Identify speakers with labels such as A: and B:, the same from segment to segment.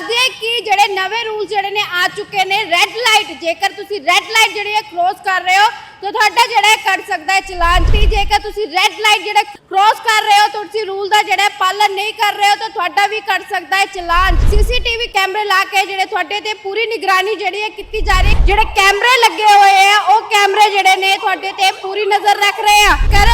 A: ਦੱਸ ਦਈਏ ਕਿ ਜਿਹੜੇ ਨਵੇਂ ਰੂਲ ਜਿਹੜੇ ਨੇ ਆ ਚੁੱਕੇ ਨੇ ਰੈੱਡ ਲਾਈਟ ਜੇਕਰ ਤੁਸੀਂ ਰੈੱਡ ਲਾਈਟ ਜਿਹੜੀ ਹੈ ਕ੍ਰੋਸ ਕਰ ਰਹੇ ਹੋ, ਤਾਂ ਤੁਹਾਡਾ ਜਿਹੜਾ ਹੈ ਕੱਟ ਸਕਦਾ ਹੈ ਚਲਾਨ ਤੇ ਜੇਕਰ ਤੁਸੀਂ ਰੈੱਡ ਲਾਈਟ ਜਿਹੜਾ ਕ੍ਰੋਸ ਕਰ ਰਹੇ ਹੋ, ਤਾਂ ਤੁਸੀਂ ਰੂਲ ਦਾ ਜਿਹੜਾ ਪਾਲਣ ਨਹੀਂ ਕਰ ਰਹੇ ਹੋ, ਤਾਂ ਤੁਹਾਡਾ ਵੀ ਕੱਟ ਸਕਦਾ ਹੈ ਚਲਾਨ। ਸੀਸੀਟੀਵੀ ਕੈਮਰੇ ਲਾ ਕੇ ਜਿਹੜੇ ਤੁਹਾਡੇ ਤੇ ਪੂਰੀ ਨਿਗਰਾਨੀ ਜਿਹੜੀ ਹੈ ਕੀਤੀ ਜਾ ਰਹੀ ਹੈ। ਜਿਹੜੇ ਕੈਮਰੇ ਲੱਗੇ ਹੋਏ ਆ, ਉਹ ਕੈਮਰੇ ਜਿਹੜੇ ਨੇ ਤੁਹਾਡੇ ਤੇ ਪੂਰੀ ਨਜ਼ਰ ਰੱਖ ਰਹੇ ਆ। ਕਰ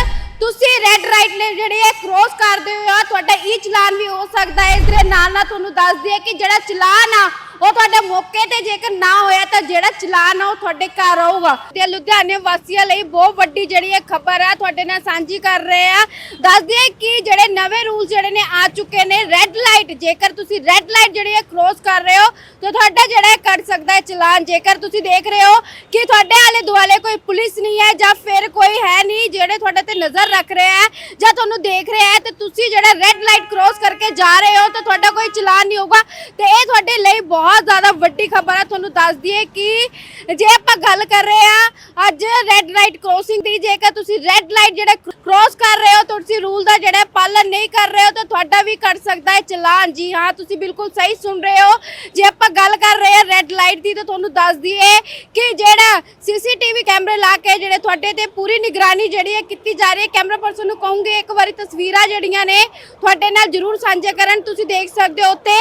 A: ਰੈੱਡ ਲਾਈਟ ਨੇ ਜਿਹੜੇ ਹੈ ਕ੍ਰੋਸ ਕਰਦੇ ਹੋ ਆ, ਤੁਹਾਡਾ ਇਹ ਚਲਾਨ ਵੀ ਹੋ ਸਕਦਾ ਹੈ। ਇਸ ਦੇ ਨਾਲ ਨਾਲ ਤੁਹਾਨੂੰ ਦੱਸ ਦਈਏ ਕਿ ਜਿਹੜਾ ਚਲਾਨ ਆ ਉਹ ਤੁਹਾਡੇ ਮੌਕੇ ਤੇ ਜੇਕਰ ਨਾ ਹੋਇਆ ਤਾਂ ਜਿਹੜਾ ਚਲਾਨ ਆ ਉਹ ਤੁਹਾਡੇ ਘਰ ਆਊਗਾ। ਤੇ ਲੁਧਿਆਣੇ ਵਾਸੀਆਂ ਲਈ ਬਹੁਤ ਵੱਡੀ ਜਿਹੜੀ ਹੈ ਖਬਰ ਆ, ਤੁਹਾਡੇ ਨਾਲ ਸਾਂਝੀ ਕਰ ਰਹੇ ਆ। ਦੱਸ ਦਈਏ ਕਿ ਜਿਹੜੇ ਨਵੇਂ ਰੂਲ ਜਿਹੜੇ ਨੇ ਆ ਚੁੱਕੇ ਨੇ ਰੈੱਡ ਲਾਈਟ ਜੇਕਰ ਤੁਸੀਂ ਰੈੱਡ ਲਾਈਟ ਜਿਹੜੀ ਹੈ ਕ੍ਰੋਸ ਕਰ ਰਹੇ ਹੋ, ਤਾਂ ਤੁਹਾਡਾ ਜਿਹੜਾ ਹੈ ਕੱਟ ਸਕਦਾ ਹੈ ਚਲਾਨ। ਜੇਕਰ ਤੁਸੀਂ ਦੇਖ ਰਹੇ ਹੋ ਕਿ ਤੁਹਾਡੇ ਆਲੇ ਦੁਆਲੇ ਕੋਈ ਪੁਲਿਸ ਨਹੀਂ ਹੈ ਜਾਂ ਫਿਰ ਕੋਈ ਹੈ ਨਹੀਂ ਜਿਹੜੇ ਤੁਹਾਡੇ ਤੇ ਨਜ਼ਰ ਰੱਖ ਰਿਹਾ ਹੈ ਜਾਂ ਤੁਹਾਨੂੰ ਦੇਖ ਰਿਹਾ ਹੈ, ਤੇ ਤੁਸੀਂ ਜਿਹੜਾ ਰੈੱਡ ਲਾਈਟ ਕ੍ਰੋਸ ਕਰਕੇ ਜਾ ਰਹੇ ਹੋ, ਤਾਂ ਤੁਹਾਡਾ ਕੋਈ ਚਲਾਨ ਨਹੀਂ ਹੋਊਗਾ। ਤੇ ਇਹ ਤੁਹਾਡੇ ਲਈ ਬਹੁਤ ਬਹੁਤ ਜ਼ਿਆਦਾ ਵੱਡੀ ਖਬਰ ਹੈ ਤੁਹਾਨੂੰ ਦੱਸ ਦਈਏ ਕਿ ਜੇ ਆਪਾਂ ਗੱਲ ਕਰ ਰਹੇ ਆ, ਅੱਜ ਰੈੱਡ ਲਾਈਟ ਕ੍ਰੋਸਿੰਗ ਦੀ, ਜੇਕਰ ਤੁਸੀਂ ਰੈੱਡ ਲਾਈਟ ਜਿਹੜਾ ਕ੍ਰੋਸ ਕਰ ਰਹੇ ਹੋ, ਤਾਂ ਤੁਸੀਂ ਰੂਲ ਦਾ ਜਿਹੜਾ ਪਾਲਣ ਨਹੀਂ ਕਰ ਰਹੇ ਹੋ ਤਾਂ ਤੁਹਾਡਾ ਵੀ ਕੱਟ ਸਕਦਾ ਹੈ। ਚਲਾਨ, ਜੀ ਹਾਂ, ਤੁਸੀਂ ਬਿਲਕੁਲ ਸਹੀ ਸੁਣ ਰਹੇ ਹੋ। ਜੇ ਆਪਾਂ ਗੱਲ ਕਰ ਰਹੇ ਆ ਰੈੱਡ ਲਾਈਟ ਦੀ ਤਾਂ ਤੁਹਾਨੂੰ ਦੱਸ ਦਈਏ ਕਿ ਜਿਹੜਾ ਸੀਸੀਟੀਵੀ ਕੈਮਰੇ ਲਾ ਕੇ ਜਿਹੜੇ ਤੁਹਾਡੇ ਤੇ ਪੂਰੀ ਨਿਗਰਾਨੀ ਜਿਹੜੀ ਹੈ ਕੀਤੀ ਜਾ ਰਹੀ ਹੈ। ਕੈਮਰਾ ਪਰਸਨ ਨੂੰ ਕਹੂੰਗੇ, ਇੱਕ ਵਾਰੀ ਤਸਵੀਰਾਂ ਜਿਹੜੀਆਂ ਨੇ ਤੁਹਾਡੇ ਨਾਲ ਜ਼ਰੂਰ ਸਾਂਝੇ ਕਰਨ। ਤੁਸੀਂ ਦੇਖ ਸਕਦੇ ਹੋ ਉੱਤੇ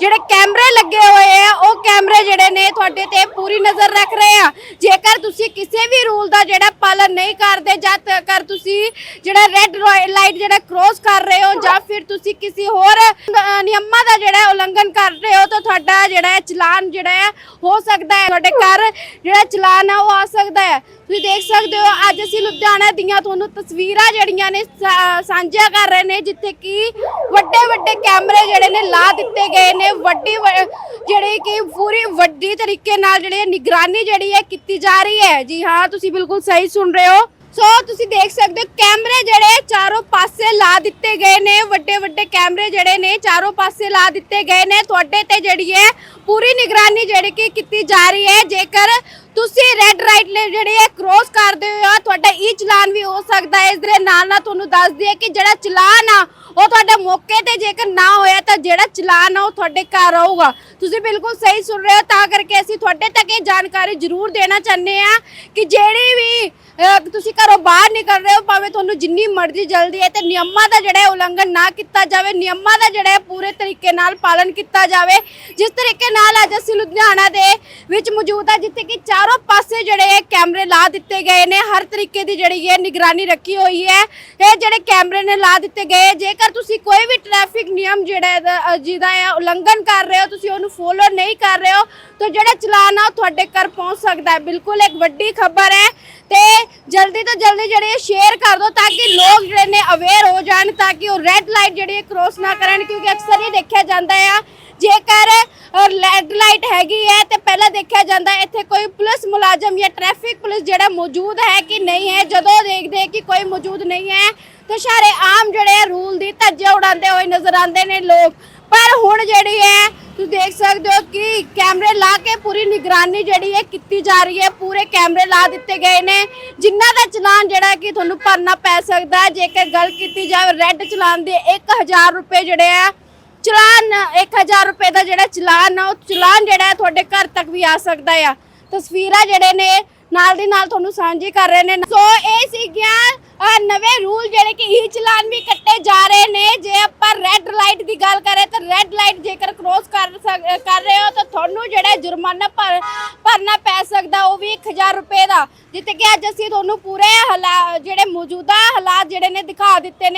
A: ਜਿਹੜੇ ਕੈਮਰੇ ਲੱਗੇ ਹੋਏ ਆ, ਉਹ ਕੈਮਰੇ ਜਿਹੜੇ ਨੇ ਤੁਹਾਡੇ ਤੇ ਪੂਰੀ ਨਜ਼ਰ ਰੱਖ ਰਹੇ ਆ। ਜੇਕਰ ਤੁਸੀਂ ਕਿਸੇ ਵੀ ਰੂਲ ਦਾ ਜਿਹੜਾ ਪਾਲਣ ਨਹੀਂ ਕਰਦੇ ਜਦ ਤੱਕ ਤੁਸੀਂ ਜਿਹੜਾ ਰੈੱਡ ਲਾਈਟ ਜਿਹੜਾ ਕ੍ਰੋਸ ਕਰ ਰਹੇ ਹੋ ਜਾਂ ਫਿਰ ਤੁਸੀਂ ਕਿਸੇ ਹੋਰ ਨਿਯਮਾਂ ਦਾ ਜਿਹੜਾ ਉਲੰਘਣ ਕਰ ਰਹੇ ਹੋ, ਤਾਂ ਤੁਹਾਡਾ ਜਿਹੜਾ ਚਲਾਨ ਜਿਹੜਾ ਹੈ ਹੋ ਸਕਦਾ ਹੈ। ਤੁਹਾਡੇ ਘਰ ਜਿਹੜਾ ਚਲਾਨ ਆ ਉਹ ਆ ਸਕਦਾ ਹੈ। ਤੁਸੀਂ ਦੇਖ ਸਕਦੇ ਹੋ, ਅੱਜ ਅਸੀਂ ਲੁਧਿਆਣਾ ਦੀਆਂ ਤੁਹਾਨੂੰ ਤਸਵੀਰਾਂ ਜਿਹੜੀਆਂ ਨੇ ਸਾ- ਕਰ ਰਹੇ ਨੇ, ਜਿੱਥੇ ਕਿ ਵੱਡੇ ਵੱਡੇ ਕੈਮਰੇ ਜਿਹੜੇ ਨੇ ਲਾ ਦਿੱਤੇ ਗਏ ਨੇ। ਵੱਡੀ ਵ- ਜਿਹੜੇ ਕਿ ਪੂਰੀ ਵੱਡੀ ਤਰੀਕੇ ਨਾਲ ਜਿਹੜੇ ਨਿਗਰਾਨੀ ਜਿਹੜੀ ਹੈ ਕੀਤੀ ਜਾ ਰਹੀ ਹੈ। ਜੀ ਹਾਂ, ਤੁਸੀਂ ਬਿਲਕੁਲ ਸਹੀ ਸੁਣ ਰਹੇ ਹੋ। ਸੋ ਤੁਸੀਂ ਦੇਖ ਸਕਦੇ ਹੋ, ਕੈਮਰੇ ਜਿਹੜੇ ਚਾਰੋਂ ਪਾਸੇ ਲਾ ਦਿੱਤੇ ਗਏ ਨੇ, ਵੱਡੇ ਵੱਡੇ ਕੈਮਰੇ ਜਿਹੜੇ ਨੇ, ਚਾਰੋਂ ਪਾਸੇ ਲਾ ਦਿੱਤੇ ਗਏ ਨੇ। ਤੁਹਾਡੇ ਤੇ ਜਿਹੜੀ ਹੈ ਪੂਰੀ ਨਿਗਰਾਨੀ ਜਿਹੜੀ ਕਿ ਕੀਤੀ ਜਾ ਰਹੀ ਹੈ। ਜੇਕਰ ਤੁਸੀਂ ਰੈੱਡ ਲਾਈਟ ਨੇ ਜਿਹੜੇ ਹੈ ਕ੍ਰੋਸ ਕਰਦੇ ਹੋ ਤੁਹਾਡਾ ਇਹ ਚਲਾਨ ਵੀ ਹੋ ਸਕਦਾ ਹੈ। ਇਸ ਦੇ ਨਾਲ ਨਾਲ ਤੁਹਾਨੂੰ ਦੱਸ ਦਈਏ ਕਿ ਜਿਹੜਾ ਚਲਾਨ ਆ, ਉਹ ਤੁਹਾਡੇ ਮੌਕੇ ਤੇ ਜੇਕਰ ਨਾ ਹੋਇਆ ਤਾਂ ਜਿਹੜਾ ਚਲਾਨ ਆ, ਉਹ ਤੁਹਾਡੇ ਘਰ ਆਊਗਾ। ਤੁਸੀਂ ਬਿਲਕੁਲ ਸਹੀ ਸੁਣ ਰਹੇ ਹੋ, ਤਾਂ ਕਰਕੇ ਅਸੀਂ ਤੁਹਾਡੇ ਤੱਕ ਇਹ ਜਾਣਕਾਰੀ ਜ਼ਰੂਰ ਦੇਣਾ ਚਾਹੁੰਦੇ ਆ ਕਿ ਜਿਹੜੀ ਵੀ ਤੁਸੀਂ ਘਰੋਂ ਬਾਹਰ ਨਿਕਲ ਰਹੇ ਹੋ, ਭਾਵੇਂ ਤੁਹਾਨੂੰ ਜਿੰਨੀ ਮਰਜ਼ੀ ਜਲਦੀ ਹੈ ਤੇ ਨਿਯਮਾਂ ਦਾ ਜਿਹੜਾ ਉਲੰਘਣ ਨਾ ਕੀਤਾ ਜਾਵੇ, ਨਿਯਮਾਂ ਦਾ ਜਿਹੜਾ ਪੂਰੇ ਤਰੀਕੇ ਨਾਲ ਪਾਲਣ ਕੀਤਾ ਜਾਵੇ। ਜਿਸ ਤਰੀਕੇ ਨਾਲ ਅੱਜ ਅਸੀਂ ਲੁਧਿਆਣਾ ਦੇ ਵਿੱਚ ਮੌਜੂਦ ਆ ਜਿੱਥੇ ਕਿ ਚਾਰੋਂ ਪਾਸੇ ਜਿਹੜੇ ਕੈਮਰੇ ਲਾ ਦਿੱਤੇ ਗਏ ਨੇ, ਹਰ ਤਰੀਕੇ ਦੀ ਜਿਹੜੀ ਹੈ ਨਿਗਰਾਨੀ ਰੱਖੀ ਹੋਈ ਹੈ। ਇਹ ਜਿਹੜੇ ਕੈਮਰੇ ਨੇ ਲਾ ਦਿੱਤੇ ਗਏ, ਜੇਕਰ ਤੁਸੀਂ ਕੋਈ ਵੀ ਟ੍ਰੈਫਿਕ ਨਿਯਮ ਜਿਹੜਾ ਜਿਹਦਾ ਹੈ ਉਲੰਘਣ ਕਰ ਰਹੇ ਹੋ, ਤੁਸੀਂ ਉਹਨੂੰ ਫੋਲੋ ਨਹੀਂ ਕਰ ਰਹੇ ਹੋ, ਤਾਂ ਜਿਹੜਾ ਚਲਾਨ ਆ ਉਹ ਤੁਹਾਡੇ ਘਰ ਪਹੁੰਚ ਸਕਦਾ ਹੈ। ਬਿਲਕੁਲ ਇੱਕ ਵੱਡੀ ਖਬਰ ਹੈ ਤੇ ਜਲਦੀ ਤੋਂ ਜਲਦੀ ਜਿਹੜੇ ਸ਼ੇਅਰ ਕਰ ਦਿਓ ਲੋਕ ਜਿਹੜੇ ਨੇ ਅਵੇਅਰ ਹੋ ਜਾਣ ਤਾਂ ਕਿ ਉਹ ਰੈੱਡ ਲਾਈਟ ਜਿਹੜੀ ਹੈ ਕ੍ਰੋਸ ਨਾ ਕਰਨ, ਕਿਉਂਕਿ ਅਕਸਰ ਇਹ ਦੇਖਿਆ ਜਾਂਦਾ ਆ। ਜੇਕਰ ਰੈੱਡ ਲਾਈਟ ਹੈਗੀ ਹੈ, ਤੇ ਪਹਿਲਾਂ ਦੇਖਿਆ ਜਾਂਦਾ ਇੱਥੇ ਕੋਈ ਪੁਲਿਸ ਮੁਲਾਜ਼ਮ ਜਾਂ ਟ੍ਰੈਫਿਕ ਪੁਲਿਸ ਜਿਹੜਾ ਮੌਜੂਦ ਹੈ ਕਿ ਨਹੀਂ ਹੈ, ਜਦੋਂ ਦੇਖਦੇ ਕਿ ਕੋਈ ਮੌਜੂਦ ਨਹੀਂ ਹੈ, ਤੇ ਸਾਰੇ ਆਮ ਜਿਹੜੇ ਰੂਲ ਦੀ ਧੱਜੇ ਉਡਾਉਂਦੇ ਹੋਏ ਨਜ਼ਰ ਆਉਂਦੇ ਨੇ ਲੋਕ। ਪਰ ਹੁਣ ਜਿਹੜੀ ਹੈ ਤੁਸੀਂ ਦੇਖ ਸਕਦੇ ਹੋ ਕਿ ਕੈਮਰੇ ਲਾ ਕੇ ਪੂਰੀ ਨਿਗਰਾਨੀ ਜਿਹੜੀ ਹੈ ਕੀਤੀ ਜਾ ਰਹੀ ਹੈ, ਪੂਰੇ ਕੈਮਰੇ ਲਾ ਦਿੱਤੇ ਗਏ ਨੇ। ਜਿਨ੍ਹਾਂ ਦਾ ਚਲਾਨ ਜਿਹੜਾ ਕਿ ਤੁਹਾਨੂੰ ਭਰਨਾ ਪੈ ਸਕਦਾ ਹੈ, ਜੇਕਰ ਗੱਲ ਕੀਤੀ ਜਾਵੇ ਰੈੱਡ ਚਲਾਨ ਦੇ 1000 ਰੁਪਏ ਜਿਹੜੇ ਆ, ਚਲਾਨ 1000 ਰੁਪਏ ਦਾ ਜਿਹੜਾ ਚਲਾਨ ਆ, ਉਹ ਚਲਾਨ ਜਿਹੜਾ ਤੁਹਾਡੇ ਘਰ ਤੱਕ ਵੀ ਆ ਸਕਦਾ ਆ। ਤਸਵੀਰਾਂ ਜਿਹੜੇ ਨੇ, ਨਾਲ ਦੀ ਨਾਲ ਤੁਹਾਨੂੰ ਸਾਂਝੀ ਕਰ ਰਹੇ ਨੇ। ਸੋ ਇਹ ਸੀਗੀਆਂ ਨਵੇਂ ਰੂਲ ਜਿਹੜੇ ਕਿ ਇਹ ਚਲਾਨ ਵੀ ਕੱਟੇ ਜਾ ਰਹੇ ਨੇ। ਜੇ ਆਪਾਂ ਰੈੱਡ ਲਾਈਟ ਦੀ ਗੱਲ ਕਰੇ ਤਾਂ ਰੈੱਡ ਲਾਈਟ ਜੇਕਰ ਕ੍ਰੋਸ ਕਰ ਸਕ- ਕਰ ਰਹੇ ਹੋ ਤਾਂ ਤੁਹਾਨੂੰ ਜਿਹੜਾ ਜੁਰਮਾਨਾ ਭਰ, ਭਰਨਾ ਪੈ ਸਕਦਾ, ਉਹ ਵੀ 1000 ਰੁਪਏ ਦਾ। ਜਿੱਥੇ ਕਿ ਅੱਜ ਅਸੀਂ ਤੁਹਾਨੂੰ ਪੂਰੇ ਹਾਲਾਤ ਜਿਹੜੇ ਮੌਜੂਦਾ ਹਾਲਾਤ ਜਿਹੜੇ ਨੇ ਦਿਖਾ ਦਿੱਤੇ ਨੇ।